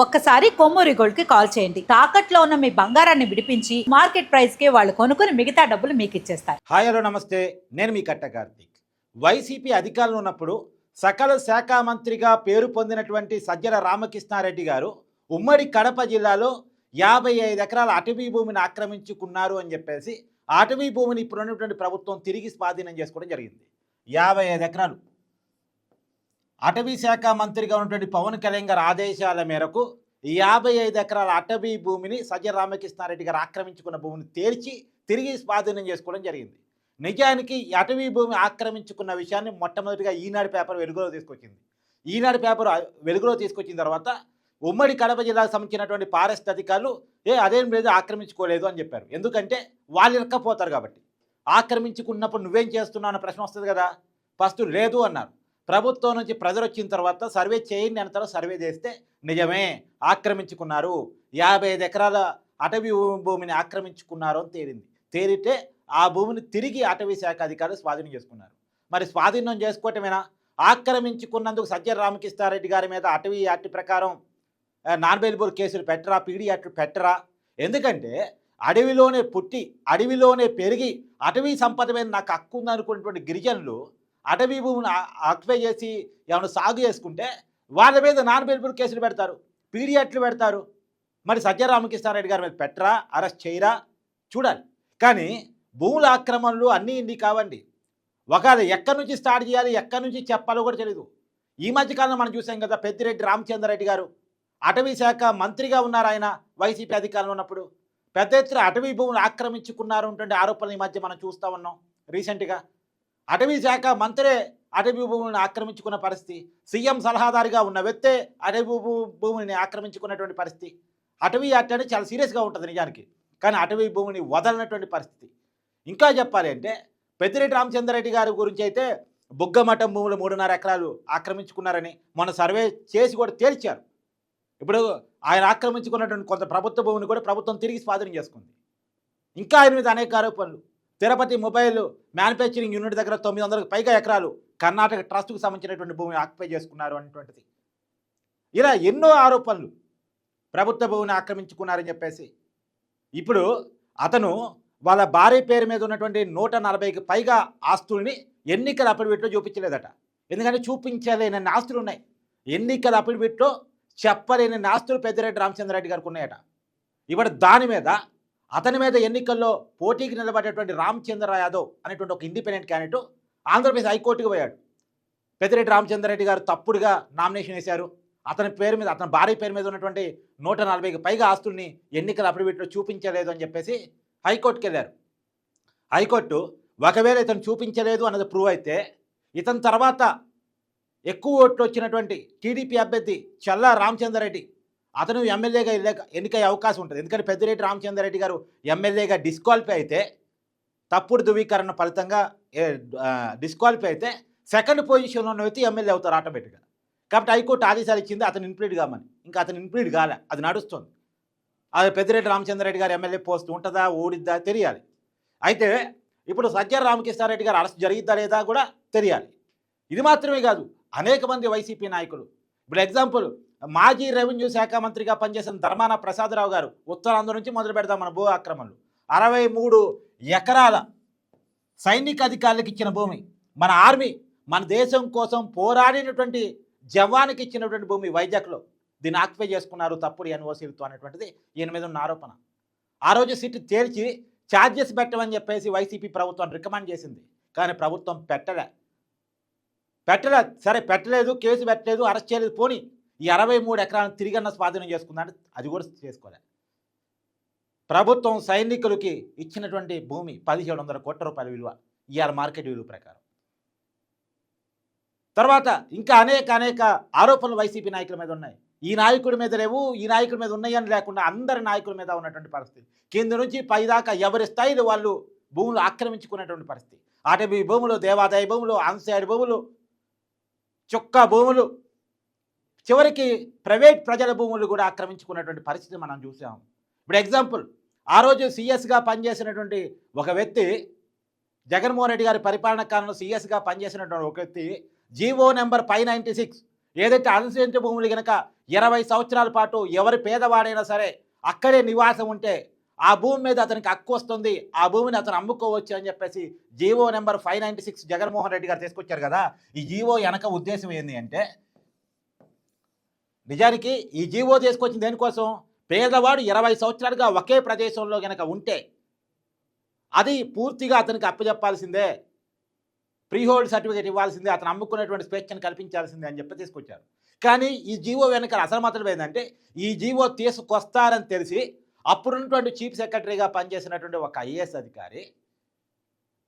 ఒక్కసారి కొమ్మూరి గోల్డ్కి కాల్ చేయండి. తాకట్లో ఉన్న మీ బంగారాన్ని విడిపించి మార్కెట్ ప్రైస్కి వాళ్ళు కొనుక్కుని మిగతా డబ్బులు మీకు ఇచ్చేస్తారు. హాయ్ హలో నమస్తే. నేను మీ కట్ట కార్తీక్. వైసీపీ అధికారంలో ఉన్నప్పుడు సకల శాఖ మంత్రిగా పేరు పొందినటువంటి సజ్జల రామకృష్ణారెడ్డి గారు ఉమ్మడి కడప జిల్లాలో యాభై ఐదు ఎకరాల అటవీ భూమిని ఆక్రమించుకున్నారు అని చెప్పేసి అటవీ భూమిని ఇప్పుడున్నటువంటి ప్రభుత్వం తిరిగి స్వాధీనం చేసుకోవడం జరిగింది. యాభై ఐదు ఎకరాలు. అటవీ శాఖ మంత్రిగా ఉన్నటువంటి పవన్ కళ్యాణ్ గారి ఆదేశాల మేరకు యాభై ఐదు ఎకరాల అటవీ భూమిని సజ్జ రామకృష్ణారెడ్డి గారు ఆక్రమించుకున్న భూమిని తేల్చి తిరిగి స్వాధీనం చేసుకోవడం జరిగింది. నిజానికి ఈ అటవీ భూమి ఆక్రమించుకున్న విషయాన్ని మొట్టమొదటిగా ఈనాడు పేపర్ వెలుగులో తీసుకొచ్చింది. ఈనాడు పేపర్ వెలుగులో తీసుకొచ్చిన తర్వాత ఉమ్మడి కడప జిల్లాకు సంబంధించినటువంటి ఫారెస్ట్ అధికారులు ఏ అదేం లేదు ఆక్రమించుకోలేదు అని చెప్పారు. ఎందుకంటే వాళ్ళు ఇరక్కపోతారు కాబట్టి. ఆక్రమించుకున్నప్పుడు నువ్వేం చేస్తున్నావు అన్న ప్రశ్న వస్తుంది కదా. ఫస్ట్ లేదు అన్నారు. ప్రభుత్వం నుంచి ప్రజలు వచ్చిన తర్వాత సర్వే చేయండి అన్న తర్వాత సర్వే చేస్తే నిజమే ఆక్రమించుకున్నారు. యాభై ఐదు ఎకరాల అటవీ భూమిని ఆక్రమించుకున్నారు అని తేలింది. తేలితే ఆ భూమిని తిరిగి అటవీ శాఖ అధికారులు స్వాధీనం చేసుకున్నారు. మరి స్వాధీనం చేసుకోవటమేనా? ఆక్రమించుకున్నందుకు సజ్జన రామకృష్ణారెడ్డి గారి మీద అటవీ యాక్ట్ ప్రకారం ఆ, నాన్ కేసులు పెట్టరా పీడీ యాక్ట్ పెట్టరా? ఎందుకంటే అడవిలోనే పుట్టి అడవిలోనే పెరిగి అటవీ సంపద మీద నాకు హక్కు ఉందనుకున్నటువంటి గిరిజనులు అటవీ భూమిని ఆక్యుపై చేసి ఏమైనా సాగు చేసుకుంటే వాళ్ళ మీద నాన్ బెల్పూర్ కేసులు పెడతారు పీడియట్లు పెడతారు. మరి సత్యరామకృష్ణారెడ్డి గారి మీద పెట్టరా అరెస్ట్ చేయరా? చూడాలి. కానీ భూముల ఆక్రమణలు అన్నీ ఇన్ని కావండి. ఒకవేళ ఎక్కడి నుంచి స్టార్ట్ చేయాలి ఎక్కడి నుంచి చెప్పాలో కూడా తెలియదు ఈ మధ్యకాలంలో మనం చూసాం కదా పెద్దిరెడ్డి రామచంద్రరెడ్డి గారు. అటవీ శాఖ మంత్రిగా ఉన్నారు ఆయన వైసీపీ అధికారంలో ఉన్నప్పుడు. పెద్ద ఎత్తున అటవీ భూములు ఆక్రమించుకున్నారు ఆరోపణలు ఈ మధ్య మనం చూస్తూ ఉన్నాం రీసెంట్గా. అటవీ శాఖ మంత్రే అటవీ భూములను ఆక్రమించుకున్న పరిస్థితి. సీఎం సలహాదారుగా ఉన్న వ్యక్తే అటవీ భూ- భూమిని ఆక్రమించుకున్నటువంటి పరిస్థితి. అటవీ యాక్ట్ అనేది చాలా సీరియస్గా ఉంటుంది నిజానికి. కానీ అటవీ భూమిని వదలనటువంటి పరిస్థితి. ఇంకా చెప్పాలి అంటే పెద్దిరెడ్డి రామచంద్రరెడ్డి గారి గురించి అయితే బుగ్గమఠం భూములు మూడున్నర ఎకరాలు ఆక్రమించుకున్నారని మొన్న సర్వే చేసి కూడా తేల్చారు. ఇప్పుడు ఆయన ఆక్రమించుకున్నటువంటి కొంత ప్రభుత్వ భూమిని కూడా ప్రభుత్వం తిరిగి స్వాధీనం చేసుకుంది. ఇంకా ఆయన మీద అనేక ఆరోపణలు. తిరుపతి మొబైల్ మ్యానుఫ్యాక్చరింగ్ యూనిట్ దగ్గర తొమ్మిది వందలకు పైగా ఎకరాలు కర్ణాటక ట్రస్ట్కు సంబంధించినటువంటి భూమిని ఆక్యుపై చేసుకున్నారు అనేటువంటిది. ఇలా ఎన్నో ఆరోపణలు ప్రభుత్వ భూమిని ఆక్రమించుకున్నారని చెప్పేసి. ఇప్పుడు అతను వాళ్ళ భార్య పేరు మీద ఉన్నటువంటి నూట నలభైకి పైగా ఆస్తుల్ని ఎన్నికల అఫిడవిట్లో చూపించలేదట. ఎందుకంటే చూపించలేని ఆస్తులు ఉన్నాయి. ఎన్నికల అఫిడవిట్లో చెప్పలేని ఆస్తులు పెద్దిరెడ్డి రామచంద్రరెడ్డి గారికి ఉన్నాయట. ఇప్పుడు దాని మీద అతని మీద ఎన్నికల్లో పోటీకి నిలబడేటువంటి రామచంద్ర యాదవ్ అనేటువంటి ఒక ఇండిపెండెంట్ క్యాండిడేట్ ఆంధ్రప్రదేశ్ హైకోర్టుకు పోయాడు. పెద్దిరెడ్డి రామచంద్రరెడ్డి గారు తప్పుడుగా నామినేషన్ వేశారు. అతని పేరు మీద అతని భార్య పేరు మీద ఉన్నటువంటి నూట నలభైకి పైగా ఆస్తుల్ని ఎన్నికల అఫిడవిట్లో చూపించలేదు అని చెప్పేసి హైకోర్టుకి వెళ్ళారు. హైకోర్టు ఒకవేళ ఇతను చూపించలేదు అన్నది ప్రూవ్ అయితే ఇతని తర్వాత ఎక్కువ ఓట్లు వచ్చినటువంటి టీడీపీ అభ్యర్థి చల్లా రామచంద్రరెడ్డి అతను ఎమ్మెల్యేగా ఎన్నికయ్యే అవకాశం ఉంటుంది. ఎందుకంటే పెద్దిరెడ్డి రామచంద్రరెడ్డి గారు ఎమ్మెల్యేగా డిస్క్వాలిఫై అయితే తప్పుడు ధృవీకరణ ఫలితంగా డిస్క్వాలిఫై అయితే సెకండ్ పొజిషన్లో ఉన్న వ్యక్తి ఎమ్మెల్యే అవుతారు ఆటోమేటిక్గా కాబట్టి హైకోర్టు ఆదేశాలు ఇచ్చింది అతను ఇన్ప్లీడ్ కామని. ఇంకా అతను ఇన్ప్లీడ్ కాలే. అది నడుస్తుంది. అది పెద్దిరెడ్డి రామచంద్రరెడ్డి గారు ఎమ్మెల్యే పోస్ట్ ఉంటుందా ఓడిద్దా తెలియాలి. అయితే ఇప్పుడు సజ్జర రామకృష్ణారెడ్డి గారు అరెస్ట్ జరిగిద్దా లేదా కూడా తెలియాలి. ఇది మాత్రమే కాదు అనేక మంది వైసీపీ నాయకులు. ఇప్పుడు ఎగ్జాంపుల్ మాజీ రెవెన్యూ శాఖ మంత్రిగా పనిచేసిన ధర్మాన ప్రసాదరావు గారు ఉత్తరాంధ్ర నుంచి మొదలు పెడదాం మన భూ ఆక్రమణలు. అరవై మూడు ఎకరాల సైనిక అధికారులకు ఇచ్చిన భూమి మన ఆర్మీ మన దేశం కోసం పోరాడినటువంటి జవానికి ఇచ్చినటువంటి భూమి వైజాగ్లో. దీన్ని ఆక్యుపై చేసుకున్నారు తప్పుడు ఎన్ఓసీలతో అనేటువంటిది ఈయన మీద ఉన్న ఆరోపణ. ఆ రోజు సిట్ తేల్చి ఛార్జెస్ పెట్టమని చెప్పేసి వైసీపీ ప్రభుత్వం రికమెండ్ చేసింది. కానీ ప్రభుత్వం పెట్టలే. పెట్టలే. సరే పెట్టలేదు కేసు పెట్టలేదు అరెస్ట్ చేయలేదు పోనీ ఈ అరవై మూడు ఎకరాలను తిరిగన్న స్వాధీనం చేసుకుందంటే అది కూడా చేసుకోలే. ప్రభుత్వం సైనికులకి ఇచ్చినటువంటి భూమి పదిహేడు వందల కోట్ల రూపాయల విలువ ఇవాళ మార్కెట్ విలువ ప్రకారం. తర్వాత ఇంకా అనేక అనేక ఆరోపణలు వైసీపీ నాయకుల మీద ఉన్నాయి. ఈ నాయకుడి మీద లేవు ఈ నాయకుడి మీద ఉన్నాయని లేకుండా అందరి నాయకుల మీద ఉన్నటువంటి పరిస్థితి. కింద నుంచి పైదాకా ఎవరి స్థాయిలో వాళ్ళు భూములు ఆక్రమించుకునేటువంటి పరిస్థితి. అటవీ భూములు దేవాదాయ భూములు ఆన్సైడ్ భూములు చుక్క భూములు చివరికి ప్రైవేట్ ప్రజల భూములు కూడా ఆక్రమించుకున్నటువంటి పరిస్థితి మనం చూసాం. ఇప్పుడు ఎగ్జాంపుల్ ఆ రోజు సీఎస్గా పనిచేసినటువంటి ఒక వ్యక్తి జగన్మోహన్ రెడ్డి గారి పరిపాలన కాలంలో సీఎస్గా పనిచేసినటువంటి ఒక వ్యక్తి GO number five ninety six ఏదైతే అనుసరించే భూములు కనుక ఇరవై సంవత్సరాల పాటు ఎవరి పేదవాడైనా సరే అక్కడే నివాసం ఉంటే ఆ భూమి మీద అతనికి హక్కు వస్తుంది ఆ భూమిని అతను అమ్ముకోవచ్చు అని చెప్పేసి GO number five ninety six Jaganmohan Reddy గారు తీసుకొచ్చారు కదా. ఈ జీవో వెనక ఉద్దేశం ఏంటి అంటే నిజానికి ఈ జీవో తీసుకొచ్చింది దేనికోసం? పేదవాడు ఇరవై సంవత్సరాలుగా ఒకే ప్రదేశంలో గనక ఉంటే అది పూర్తిగా అతనికి అప్పచెప్పాల్సిందే ప్రీ హోల్డ్ సర్టిఫికేట్ ఇవ్వాల్సిందే అతను అమ్ముకునేటువంటి స్వేచ్ఛను కల్పించాల్సిందే అని చెప్పి తీసుకొచ్చారు. కానీ ఈ జీవో వెనక అసలు ఏంటంటే ఈ జీవో తీసుకొస్తారని తెలిసి అప్పుడున్నటువంటి చీఫ్ సెక్రటరీగా పనిచేసినటువంటి ఒక ఐఏఎస్ అధికారి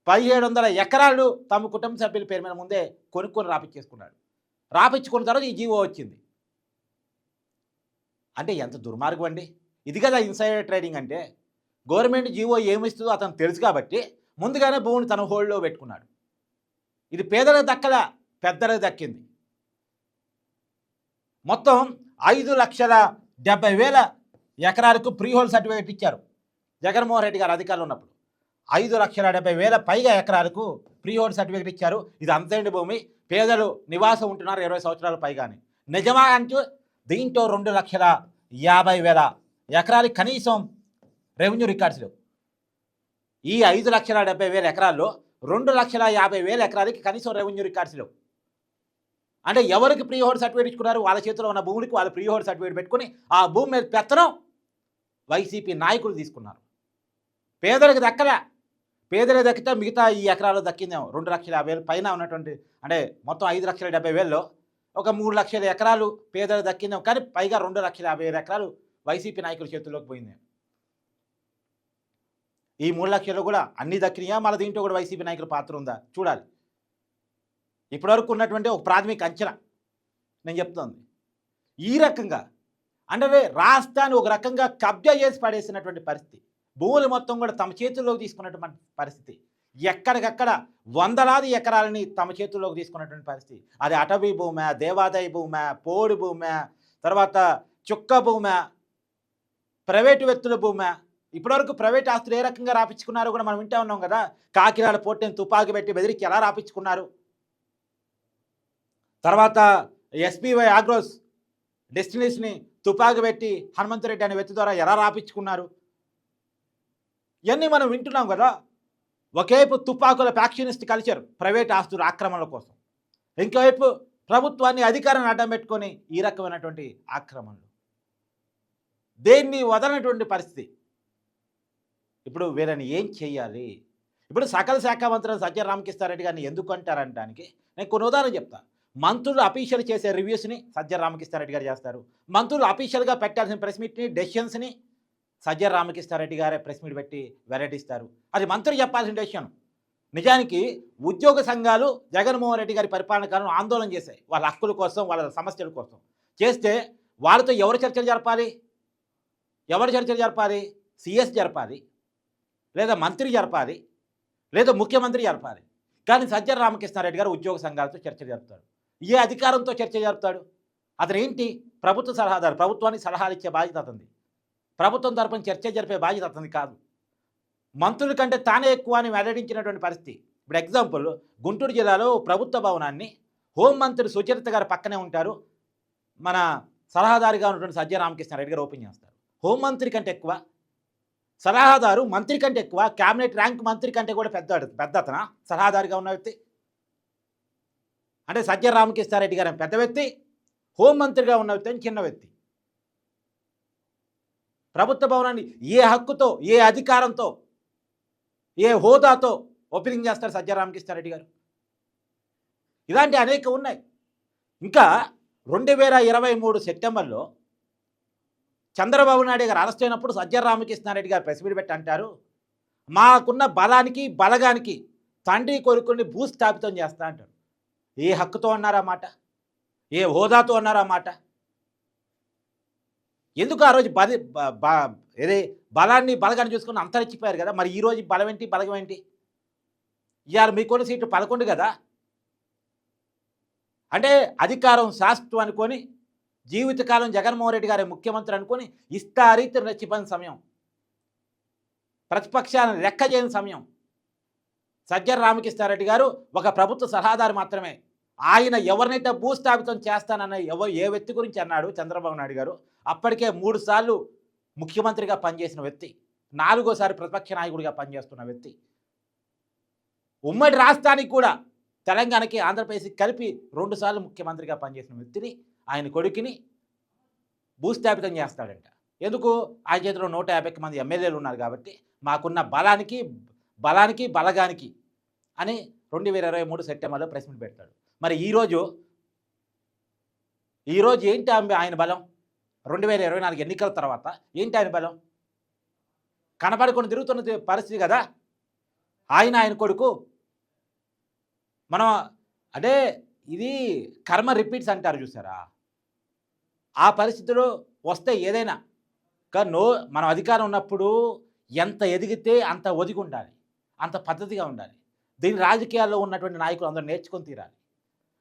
పదిహేడు వందల ఎకరాలు తమ కుటుంబ సభ్యుల పేరు మీద ముందే కొనుక్కొని రాపిచ్చేసుకున్నాడు. రాపిచ్చుకున్న తర్వాత ఈ జీవో వచ్చింది. అంటే ఎంత దుర్మార్గం అండి? ఇది కదా ఇన్సైడర్ ట్రేడింగ్ అంటే. గవర్నమెంట్ జీవో ఏమిస్తుందో అతను తెలుసు కాబట్టి ముందుగానే భూమిని తన హోల్డ్లో పెట్టుకున్నాడు. ఇది పేదలకు దక్కల పెద్దలకు దక్కింది. మొత్తం ఐదు లక్షల డెబ్బై వేల ఎకరాలకు ప్రీ హోల్డ్ సర్టిఫికేట్ ఇచ్చారు. జగన్మోహన్ రెడ్డి గారు అధికారులు ఉన్నప్పుడు. ఐదు లక్షల డెబ్బై వేల పైగా ఎకరాలకు ప్రీ హోల్డ్ సర్టిఫికేట్ ఇచ్చారు. ఇది అంతేండి భూమి? పేదలు నివాసం ఉంటున్నారు ఇరవై సంవత్సరాల పైగానే. నిజమా అంటూ దీంట్లో రెండు లక్షల యాభై వేల ఎకరాలకి కనీసం రెవెన్యూ రికార్డ్స్ లేవు. ఈ ఐదు లక్షల డెబ్బై వేల ఎకరాల్లో రెండు లక్షల యాభై వేల ఎకరాలకి కనీసం రెవెన్యూ రికార్డ్స్ లేవు. అంటే ఎవరికి ప్రీ హోల్డ్ సర్టిఫికేట్ ఇచ్చుకున్నారు? వాళ్ళ చేతిలో ఉన్న భూమికి వాళ్ళ ప్రీ హోల్డ్ సర్టిఫికేట్ పెట్టుకుని ఆ భూమి మీద పెత్తనం వైసీపీ నాయకులు తీసుకున్నారు. పేదలకు దక్కలే. పేదలకు దక్కితే మిగతా ఈ ఎకరాలు దక్కిందేమో. రెండు లక్షల యాభై వేలు పైన ఉన్నటువంటి అంటే మొత్తం ఐదు లక్షల డెబ్బై వేల్లో ఒక మూడు లక్షల ఎకరాలు పేదలకు దక్కిందేమో కానీ పైగా రెండు లక్షల యాభై వేల ఎకరాలు వైసీపీ నాయకుల చేతుల్లోకి పోయింది. ఈ మూడు లక్షలు కూడా అన్ని దక్కినాయా? మళ్ళీ దీంట్లో కూడా వైసీపీ నాయకుల పాత్ర ఉందా? చూడాలి. ఇప్పటివరకు ఉన్నటువంటి ఒక ప్రాథమిక అంచనా నేను చెప్తోంది. ఈ రకంగా అంటే రాష్ట్రాన్ని ఒక రకంగా కబ్జా చేసి పడేసినటువంటి పరిస్థితి. భూములు మొత్తం కూడా తమ చేతుల్లోకి తీసుకున్నటువంటి పరిస్థితి. ఎక్కడికక్కడ వందలాది ఎకరాలని తమ చేతుల్లోకి తీసుకున్నటువంటి పరిస్థితి. అది అటవీ భూమే దేవాదాయ భూమి పోడు భూమే తర్వాత చుక్క భూమే ప్రైవేటు వ్యక్తుల భూమే. ఇప్పటివరకు ప్రైవేట్ ఆస్తులు ఏ రకంగా రాపించుకున్నారో కూడా మనం వింటా ఉన్నాం కదా. కాకినాడ పోర్టుని తుపాకి పెట్టి బెదిరికి ఎలా రాపించుకున్నారు? తర్వాత ఎస్పీవై ఆగ్రోస్ డెస్టినేషన్ని తుపాకి పెట్టి హనుమంతరెడ్డి అనే వ్యక్తి ద్వారా ఎలా రాపించుకున్నారు? ఇవన్నీ మనం వింటున్నాం కదా. ఒకవైపు తుపాకుల ఫ్యాక్షనిస్ట్ కల్చర్ ప్రైవేట్ ఆస్తుల ఆక్రమణల కోసం. ఇంకోవైపు ప్రభుత్వాన్ని అధికారాన్ని అడ్డం పెట్టుకొని ఈ రకమైనటువంటి ఆక్రమణలు. దేన్ని వదలనటువంటి పరిస్థితి. ఇప్పుడు వీళ్ళని ఏం చేయాలి ఇప్పుడు సకల శాఖ మంత్రులు సత్య రామకృష్ణారెడ్డి గారిని ఎందుకు అంటారంటానికి నేను కొన్ని ఉదాహరణ చెప్తా. మంత్రులు అఫీషియల్ చేసే రివ్యూస్ని సజ్జ రామకృష్ణారెడ్డి గారు చేస్తారు. మంత్రులు అఫీషియల్గా పెట్టాల్సిన ప్రెస్ మీట్ని డెసిషన్స్ని సజ్జ రామకృష్ణారెడ్డి గారే ప్రెస్ మీట్ పెట్టి వెల్లడిస్తారు. అది మంత్రి చెప్పాల్సిన విషయం. నిజానికి ఉద్యోగ సంఘాలు జగన్మోహన్ రెడ్డి గారి పరిపాలన కాలం ఆందోళన చేశాయి. వాళ్ళ హక్కుల కోసం వాళ్ళ సమస్యల కోసం. చేస్తే వాళ్ళతో ఎవరు చర్చలు జరపాలి? ఎవరు చర్చలు జరపాలి? సిఎస్ జరపాలి? లేదా మంత్రి జరపాలి? లేదా ముఖ్యమంత్రి జరపాలి? కానీ సజ్జన రామకృష్ణారెడ్డి గారు ఉద్యోగ సంఘాలతో చర్చ జరుపుతాడు. ఏ అధికారంతో చర్చ జరుపుతాడు? అతను ఏంటి? ప్రభుత్వ సలహాదారు ప్రభుత్వానికి సలహాలు ఇచ్చే బాధ్యత అతనిది. ప్రభుత్వం తరపున చర్చ జరిపే బాధ్యత అతనిది కాదు. మంత్రుల కంటే తానే ఎక్కువ అని వెల్లడించినటువంటి పరిస్థితి. ఇప్పుడు ఎగ్జాంపుల్ గుంటూరు జిల్లాలో ప్రభుత్వ భవనాన్ని హోంమంత్రి సుచరిత గారు పక్కనే ఉంటారు. మన సలహాదారుగా ఉన్నటువంటి సజ్జ రామకృష్ణారెడ్డి గారు ఓపెన్ చేస్తారు. హోంమంత్రి కంటే ఎక్కువ సలహాదారు మంత్రి కంటే ఎక్కువ క్యాబినెట్ ర్యాంక్ మంత్రి కంటే కూడా పెద్ద పెద్ద అతన? సలహాదారుగా ఉన్న వ్యక్తి. అంటే సజ్జ రామకృష్ణారెడ్డి గారు పెద్ద వ్యక్తి హోంమంత్రిగా ఉన్న వ్యక్తి అని చిన్న వ్యక్తి. ప్రభుత్వ భవనాన్ని ఏ హక్కుతో ఏ అధికారంతో ఏ హోదాతో ఓపెనింగ్ చేస్తారు సజ్జ రామకృష్ణారెడ్డి గారు? ఇలాంటి అనేక ఉన్నాయి. ఇంకా రెండు వేల ఇరవై మూడు సెప్టెంబర్లో చంద్రబాబు నాయుడు గారు అరెస్ట్ అయినప్పుడు సజ్జ రామకృష్ణారెడ్డి గారు ప్రెస్ పెట్టి అంటారు మాకున్న బలానికి బలగానికి తండ్రి కొడుకుని భూస్థాపితం చేస్తా అంటారు. ఏ హక్కుతో అన్నారా మాట? ఏ హోదాతో అన్నారా మాట? ఎందుకు ఆ రోజు బది ఏదే బలాన్ని బలగాన్ని చూసుకుని అంతరించిపోయారు కదా? మరి ఈ రోజు బలం ఏంటి బలగం ఏంటి ఇవాళ మీకున్న సీట్లు పదకొండు కదా? అంటే అధికారం శాశ్వతం అనుకొని జీవితకాలం జగన్మోహన్ రెడ్డి గారి ముఖ్యమంత్రి అనుకొని ఇష్టారీతి నచ్చిపోయిన సమయం. ప్రతిపక్షాలను లెక్క చేయని సమయం. సజ్జన రామకృష్ణారెడ్డి గారు ఒక ప్రభుత్వ సలహాదారు మాత్రమే. ఆయన ఎవరినైతే భూస్థాపితం చేస్తానన్న ఎవ ఏ వ్యక్తి గురించి అన్నాడు చంద్రబాబు నాయుడు గారు? అప్పటికే మూడుసార్లు ముఖ్యమంత్రిగా పనిచేసిన వ్యక్తి నాలుగోసారి ప్రతిపక్ష నాయకుడిగా పనిచేస్తున్న వ్యక్తి. ఉమ్మడి రాష్ట్రానికి కూడా తెలంగాణకి ఆంధ్రప్రదేశ్కి కలిపి రెండుసార్లు ముఖ్యమంత్రిగా పనిచేసిన వ్యక్తిని ఆయన కొడుకుని భూస్థాపితం చేస్తాడంట. ఎందుకు? ఆయన చేతిలో నూట యాభైకి మంది ఎమ్మెల్యేలు ఉన్నారు కాబట్టి మాకున్న బలానికి బలానికి బలగానికి అని రెండు వేల ఇరవై మూడు సెప్టెంబర్లో ప్రెస్ మీట్ పెడతాడు. మరి ఈరోజు ఈరోజు ఏంటి ఆయన బలం? రెండు వేల ఇరవై నాలుగు ఎన్నికల తర్వాత ఏంటి ఆయన బలం? కనబడుకొని తిరుగుతున్న పరిస్థితి కదా? ఆయన ఆయన కొడుకు. మనం అంటే ఇది కర్మ రిపీట్స్ అంటారు చూసారా? ఆ పరిస్థితిలో వస్తే ఏదైనా కానీ నో మనం అధికారం ఉన్నప్పుడు ఎంత ఎదిగితే అంత ఒదిగి ఉండాలి అంత పద్ధతిగా ఉండాలి. దీని రాజకీయాల్లో ఉన్నటువంటి నాయకులు అందరూ నేర్చుకొని తీరాలి.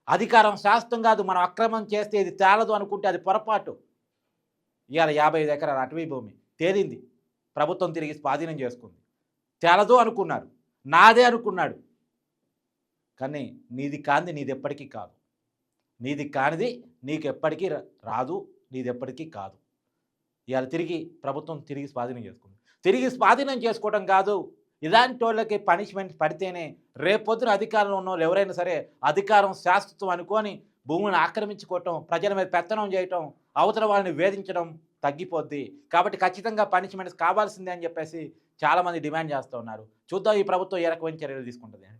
అధికారం శాస్త్రం కాదు మనం అక్రమం చేస్తే ఇది తేలదు అనుకుంటే అది పొరపాటు. ఇవాళ యాభై ఐదు ఎకరాల అటవీ భూమి తేలింది. ప్రభుత్వం తిరిగి స్వాధీనం చేసుకుంది. తేలదు అనుకున్నారు. నాదే అనుకున్నాడు. కానీ నీది కాంది నీది ఎప్పటికీ కాదు. నీది కానిది నీకు ఎప్పటికీ రా- రాదు. నీది ఎప్పటికీ కాదు. ఇవాళ తిరిగి ప్రభుత్వం తిరిగి స్వాధీనం చేసుకుంది. తిరిగి స్వాధీనం చేసుకోవడం కాదు. ఇలాంటి వాళ్ళకి పనిష్మెంట్ పడితేనే రేపొద్దున అధికారంలో ఉన్న వాళ్ళు ఎవరైనా సరే అధికారం శాశ్వతం అనుకొని భూములను ఆక్రమించుకోవటం ప్రజల మీద పెత్తనం చేయటం అవతల వాళ్ళని వేధించడం తగ్గిపోద్ది. కాబట్టి ఖచ్చితంగా పనిష్మెంట్స్ కావాల్సిందే అని చెప్పేసి చాలామంది డిమాండ్ చేస్తూ ఉన్నారు. చూద్దాం ఈ ప్రభుత్వం ఏ రకమైన చర్యలు తీసుకుంటుంది.